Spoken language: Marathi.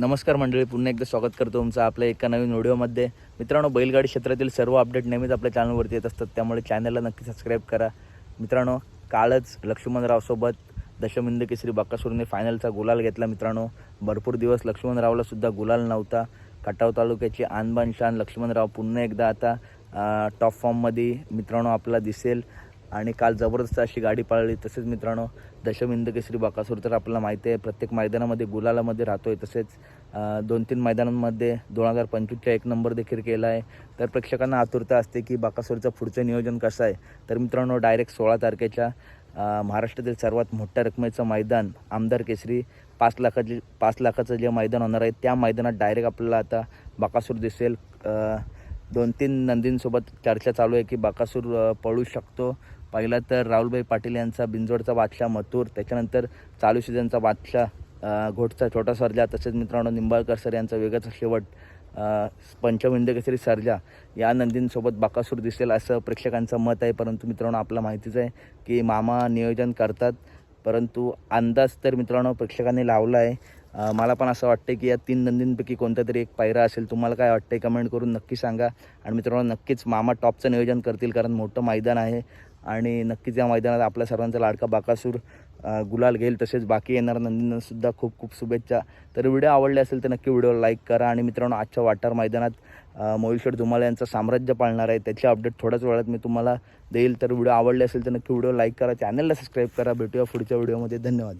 नमस्कार मंडळी पुन्हा एकदा स्वागत करतो तुमचं आपल्या एका नवीन व्हिडिओमध्ये. मित्रांनो बैलगाडी क्षेत्रातील सर्व अपडेट नेहमीच आपल्या चॅनलवरती येत असतात त्यामुळे चॅनलला नक्की सबस्क्राईब करा. मित्रांनो कालच लक्ष्मणरावसोबत दशमिंद केसरी बाकासूरने फायनलचा गुलाल घेतला मित्रांनो. भरपूर दिवस लक्ष्मणरावला सुद्धा गुलाल नव्हता. खटाव तालुक्याची आणबान शान लक्ष्मणराव पुन्हा एकदा आता टॉप फॉर्ममध्ये मित्रांनो आपला दिसेल. आणि काल जबरदस्त अशी गाडी पाळली. तसेच मित्रांनो दशमिंद केसरी बाकासूर तर आपल्याला माहिती आहे प्रत्येक मैदानामध्ये गुलालामध्ये राहतोय. तसेच दोन तीन मैदानांमध्ये दोन हजार पंचवीसचा एक नंबर देखील केला आहे. तर प्रेक्षकांना आतुरता असते की बाकासूरचं पुढचं नियोजन कसं आहे. तर मित्रांनो डायरेक्ट सोळा तारखेच्या महाराष्ट्रातील सर्वात मोठ्या रकमेचं मैदान आमदार केसरी पाच लाखाचे पाच लाखाचं जे मैदान होणार आहे त्या मैदानात डायरेक्ट आपल्याला आता बाकासूर दिसेल. दोन तीन नंदींसोबत चर्चा चालू आहे की बाकासूर पळू शकतो. पहिला तर राहुलभाई पाटील यांचा बिंजोडचा बादशाह मथुर त्याच्यानंतर चालू सीझनचा बादशाह घोटचा छोटा सर्जा तसेच मित्रांनो निंबाळकर सर यांचा वेगाचा शेवट पंचविंदकेसरी सर्जा या नंदींसोबत बाकासूर दिसेल असं प्रेक्षकांचं मत आहे. परंतु मित्रांनो आपला माहितीच आहे की मामा नियोजन करतात. परंतु अंदाज तर मित्रांनो प्रेक्षकांनी लावला आहे. मला पण असं वाटतं की या तीन नंदींपैकी कोणता तरी एक पायरा असेल. तुम्हाला काय वाटतं कमेंट करून नक्की सांगा. आणि मित्रांनो नक्कीच मामा टॉपचं नियोजन करतील कारण मोठं मैदान आहे. आणि नक्कीच या मैदानात आपल्या सर्वांचा लाडका बाकासूर गुलाल घेईल. तसेच बाकी येणाऱ्या नंदींनासुद्धा खूप खूप शुभेच्छा. तर व्हिडिओ आवडले असेल तर नक्की व्हिडिओ लाईक करा. आणि मित्रांनो आजच्या वाटार मैदानात मोहिलशेठ धुमाला यांचं साम्राज्य पाळणार आहे. त्याची अपडेट थोड्याच वेळात मी तुम्हाला देईल. तर व्हिडिओ आवडले असेल तर नक्की व्हिडिओ लाईक करा. चॅनलला सबस्क्राईब करा. भेटूया पुढच्या व्हिडिओमध्ये. धन्यवाद.